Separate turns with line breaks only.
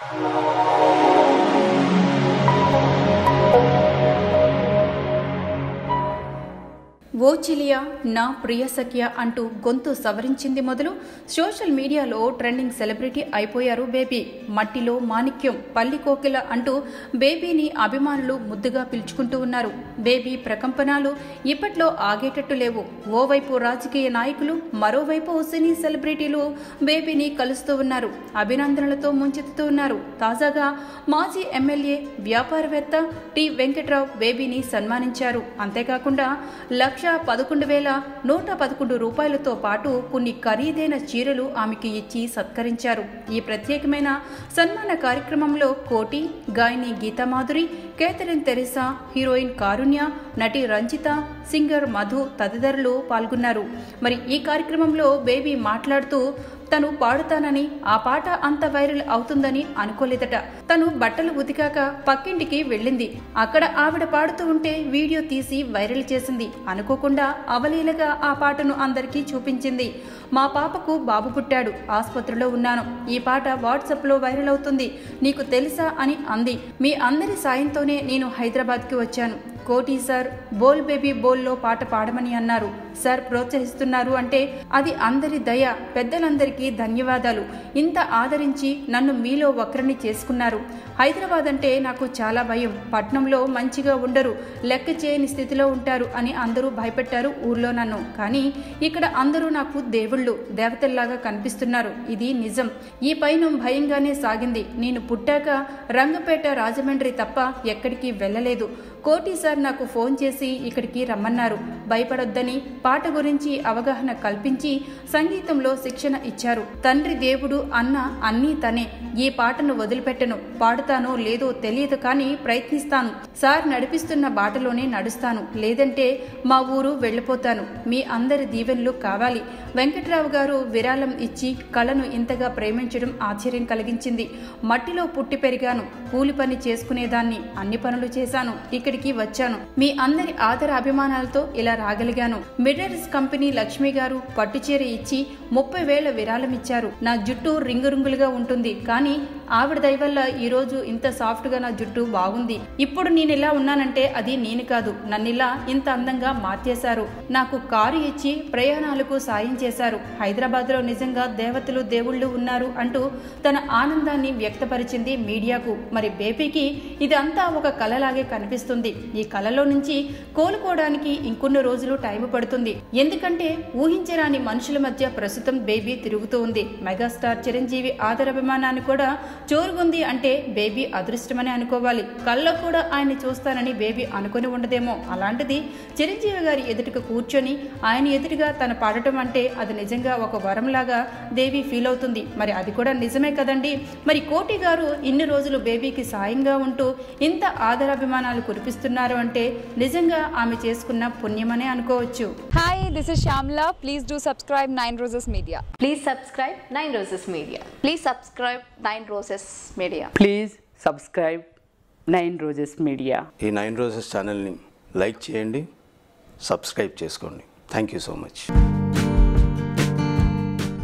Thank you. ఓ చిలియా నా ప్రియ సఖ్య అంటూ గొంతు సవరించింది మొదలు సోషల్ మీడియాలో ట్రెండింగ్ సెలబ్రిటీ అయిపోయారు బేబీ. మట్టిలో మాణిక్యం పల్లి కోకిల అంటూ బేబీని అభిమానులు ముద్దుగా పిలుచుకుంటూ ఉన్నారు. బేబీ ప్రకంపనాలు ఇప్పట్లో ఆగేటట్టు లేవు. ఓవైపు రాజకీయ నాయకులు మరోవైపు సినీ సెలబ్రిటీలు బేబీని కలుస్తూ ఉన్నారు. అభినందనలతో ముంచెత్తుతూ ఉన్నారు. తాజాగా మాజీ ఎమ్మెల్యే వ్యాపారవేత్త టి. వెంకట్రావు బేబీని సన్మానించారు. అంతేకాకుండా లక్ష పదకొండు వేల నూట పదకొండు రూపాయలతో పాటు కొన్ని ఖరీదైన చీరలు ఆమెకి ఇచ్చి సత్కరించారు. ఈ ప్రత్యేకమైన సన్మాన కార్యక్రమంలో కోటి గాయని Geethamadhuri Catherine Tresa heroine Karunya నటి రంజిత సింగర్ మధు తదితరులు పాల్గొన్నారు. మరి ఈ కార్యక్రమంలో బేబీ మాట్లాడుతూ తను పాడుతానని ఆ పాట అంత వైరల్ అవుతుందని అనుకోలేదట. తను బట్టలు ఉతికాక పక్కింటికి వెళ్ళింది. అక్కడ ఆవిడ పాడుతూ ఉంటే వీడియో తీసి వైరల్ చేసింది. అనుకోకుండా అవలీలగా ఆ పాటను అందరికీ చూపించింది. మా పాపకు బాబు పుట్టాడు ఆసుపత్రిలో ఉన్నాను. ఈ పాట వాట్సాప్లో వైరల్ అవుతుంది. నీకు తెలుసా అని అంది. మీ అందరి సాయంతోనే నేను హైదరాబాద్కి వచ్చాను. కోటి సార్. బోల్ బేబీ బోల్లో పాట పాడమని అన్నారు. సార్ ప్రోత్సహిస్తున్నారు అంటే అది అందరి దయ పెద్దలందరికీ ధన్యవాదాలు. ఇంత ఆదరించి నన్ను మీలో ఒకరిని చేసుకున్నారు. హైదరాబాద్ అంటే నాకు చాలా భయం. పట్నంలో మంచిగా ఉండరు. లెక్క చేయని స్థితిలో ఉంటారు అని అందరూ భయపెట్టారు ఊర్లో నన్ను. కానీ ఇక్కడ అందరూ నాకు దేవుళ్ళు దేవతల్లాగా కనిపిస్తున్నారు. ఇది నిజం. ఈ పైన భయంగానే సాగింది. నేను పుట్టాక రంగపేట రాజమండ్రి తప్ప ఎక్కడికి వెళ్ళలేదు. కోటి సార్ నాకు ఫోన్ చేసి ఇక్కడికి రమ్మన్నారు. భయపడొద్దని పాట గురించి అవగాహన కల్పించి సంగీతంలో శిక్షణ ఇచ్చారు. తండ్రి దేవుడు అన్న అన్నీ తనే. ఈ పాటను వదిలిపెట్టను. పాడుతానో లేదో తెలియదు కానీ ప్రయత్నిస్తాను. సార్ నడిపిస్తున్న బాటలోనే నడుస్తాను. లేదంటే మా ఊరు వెళ్ళిపోతాను. మీ అందరి దీవెనలు కావాలి. వెంకట్రావు గారు విరాళం ఇచ్చి కళను ఇంతగా ప్రేమించడం ఆశ్చర్యం కలిగించింది. మట్టిలో పుట్టి పెరిగాను. కూలి పని చేసుకునేదాన్ని. అన్ని పనులు చేశాను. ఇక్కడికి వచ్చాను. మీ అందరి ఆదర అభిమానాలతో ఇలా రాగలిగాను. మిడర్స్ కంపెనీ లక్ష్మి గారు పట్టుచీర ఇచ్చి ముప్పై వేల విరాళం ఇచ్చారు నా జుట్టు రింగు రింగులుగా ఉంటుంది. కానీ ఆవిడ దయ వల్ల ఈరోజు ఇంత సాఫ్ట్గా నా జుట్టు బాగుంది. ఇప్పుడు నేను ఇలా ఉన్నానంటే అది నేను కాదు. నన్నిలా ఇంత అందంగా మార్చేశారు. నాకు కారు ఇచ్చి ప్రయాణాలకు సాయం చేశారు. హైదరాబాద్లో నిజంగా దేవతలు దేవుళ్ళు ఉన్నారు అంటూ తన ఆనందాన్ని వ్యక్తపరిచింది మీడియాకు. మరి బేబీకి ఇదంతా ఒక కలలాగే కనిపిస్తుంది. ఈ కళలో నుంచి కోలుకోవడానికి ఇంకొన్ని రోజులు టైం పడుతుంది. ఎందుకంటే ఊహించరాని మనుషుల మధ్య ప్రస్తుతం బేబీ తిరుగుతూ ఉంది. మెగాస్టార్ చిరంజీవి ఆదరాభిమానాన్ని కూడా జోరుగుంది అంటే బేబీ అదృష్టమని అనుకోవాలి కళ్ళలో కూడా ఆయన్ని చూస్తానని బేబీ అనుకుని ఉండదేమో అలాంటిది చిరంజీవి గారి ఎదుటికి కూర్చొని ఆయన ఎదుటిగా తను పాడటం అంటే అది నిజంగా ఒక వరంలాగా దేవి ఫీల్ అవుతుంది మరి అది కూడా నిజమే కదండి మరి కోటి గారు ఇన్ని రోజులు బేబీకి సాయంగా ఉంటూ ఇంత ఆదరాభిమానాలు కురిపిస్తున్నారు అంటే నిజంగా ఆమె చేసుకున్న పుణ్యమనే అనుకోవచ్చు
Hi, this is Shamla. Please do subscribe Nine Roses Media.
Please subscribe Nine Roses Media.
Please subscribe Nine Roses Media.
Please subscribe nine roses media
ఈ నైన్ రోజెస్ ఛానల్ని లైక్ చేయండి సబ్స్క్రైబ్ చేసుకోండి. Thank you so much